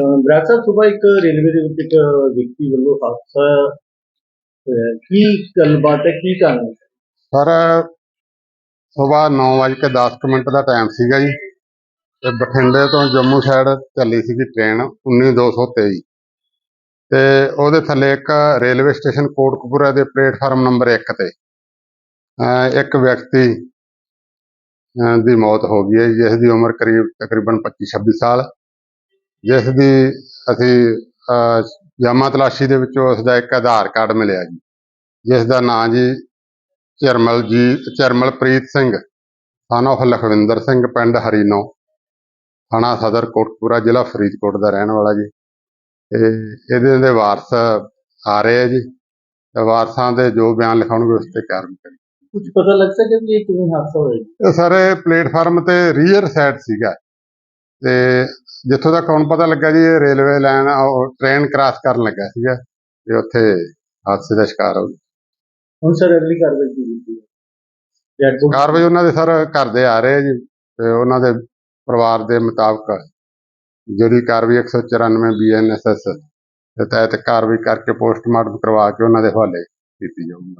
ਬਰਾੜ ਸਾਹਿਬ ਸਵੇਰ ਇੱਕ ਰੇਲਵੇ ਦੇ ਵਿੱਚ ਇੱਕ ਵਿਅਕਤੀ ਵੱਲੋਂ ਹਾਦਸਾ ਹੋਇਆ। ਕੀ ਗੱਲਬਾਤ ਹੈ? ਕੀ ਕਾਰਨ ਹੈ? ਸਰ ਸਵੇਰ 9:10 ਮਿੰਟ ਦਾ ਟਾਈਮ ਸੀਗਾ ਜੀ। ਤੇ ਬਠਿੰਡੇ ਤੋਂ ਜੰਮੂ ਸਾਈਡ ਚੱਲੀ ਸੀਗੀ ਟ੍ਰੇਨ 19223 ਤੇ ਉਹਦੇ ਥੱਲੇ ਇੱਕ ਰੇਲਵੇ ਸਟੇਸ਼ਨ ਕੋਟਕਪੂਰਾ ਦੇ ਪਲੇਟਫਾਰਮ ਨੰਬਰ 1 ਤੇ ਅਹ ਇੱਕ ਵਿਅਕਤੀ ਅਹ ਦੀ ਮੌਤ ਹੋ ਗਈ ਹੈ ਜੀ, ਜਿਸ ਦੀ ਉਮਰ ਕਰੀਬ ਤਕਰੀਬਨ 25-26 ਸਾਲ। ਜਿਸ ਦੀ ਅਸੀਂ ਜਾਮਾ ਤਲਾਸ਼ੀ ਦੇ ਵਿੱਚੋਂ ਉਸ ਦਾ ਇੱਕ ਆਧਾਰ ਕਾਰਡ ਮਿਲਿਆ ਜੀ। ਜਿਸ ਦਾ ਨਾਂ ਜੀ ਚਰਮਲ ਜੀ ਚਰਮਲਪ੍ਰੀਤ ਸਿੰਘ son of ਲਖਵਿੰਦਰ ਸਿੰਘ ਪਿੰਡ ਹਰੀਨੋ ਥਾਣਾ ਸਦਰ ਕੋਟਪੂਰਾ ਜ਼ਿਲ੍ਹਾ ਫਰੀਦਕੋਟ ਦਾ ਰਹਿਣ ਵਾਲਾ ਜੀ। ਤੇ ਇਹਦੇ ਦੇ ਵਾਰਸ ਆ ਰਹੇ ਆ ਜੀ। ਤੇ ਵਾਰਸਾਂ ਦੇ ਜੋ ਬਿਆਨ ਲਿਖਾਉਣਗੇ ਉਸ ਤੇ ਕਾਰਵਾਈ ਕਰੀ ਕੁਝ ਪਤਾ ਲੱਗ ਸਕਿਆ ਕਿ ਇਹ ਕਿਵੇਂ ਹਾਦਸਾ ਹੋਇਆ ਜੀ? ਇਹ ਸਾਰੇ ਪਲੇਟਫਾਰਮ ਤੇ ਰੀਅਰ ਸਾਈਡ ਸੀਗਾ। ਤੇ ਜਿੱਥੋਂ ਤੱਕ ਹੁਣ ਪਤਾ ਲੱਗਾ ਜੀ ਇਹ ਰੇਲਵੇ ਲਾਈਨ ਟ੍ਰੇਨ ਕ੍ਰਾਸ ਕਰਨ ਲੱਗਾ ਸੀਗਾ ਤੇ ਉੱਥੇ ਹਾਦਸੇ ਦਾ ਸ਼ਿਕਾਰ ਹੋ ਗਿਆ। ਹੁਣ ਸਰ ਅਗਲੀ ਕਾਰਵਾਈ ਕੀ ਕੀਤੀ ਹੈ? ਕਾਰਵਾਈ ਉਹਨਾਂ ਦੇ ਸਰ ਕਰਦੇ ਆ ਰਹੇ ਜੀ ਤੇ ਉਹਨਾਂ ਦੇ ਪਰਿਵਾਰ ਦੇ ਮੁਤਾਬਕ ਜਿਹੜੀ ਕਾਰਵਾਈ 194 ਬੀਐਨਐਸਐਸ ਦੇ ਤਹਿਤ ਕਾਰਵਾਈ ਕਰਕੇ ਪੋਸਟਮਾਰਟਮ ਕਰਵਾ ਕੇ ਉਹਨਾਂ ਦੇ ਹਵਾਲੇ ਕੀਤੀ ਜਾਊਗੀ।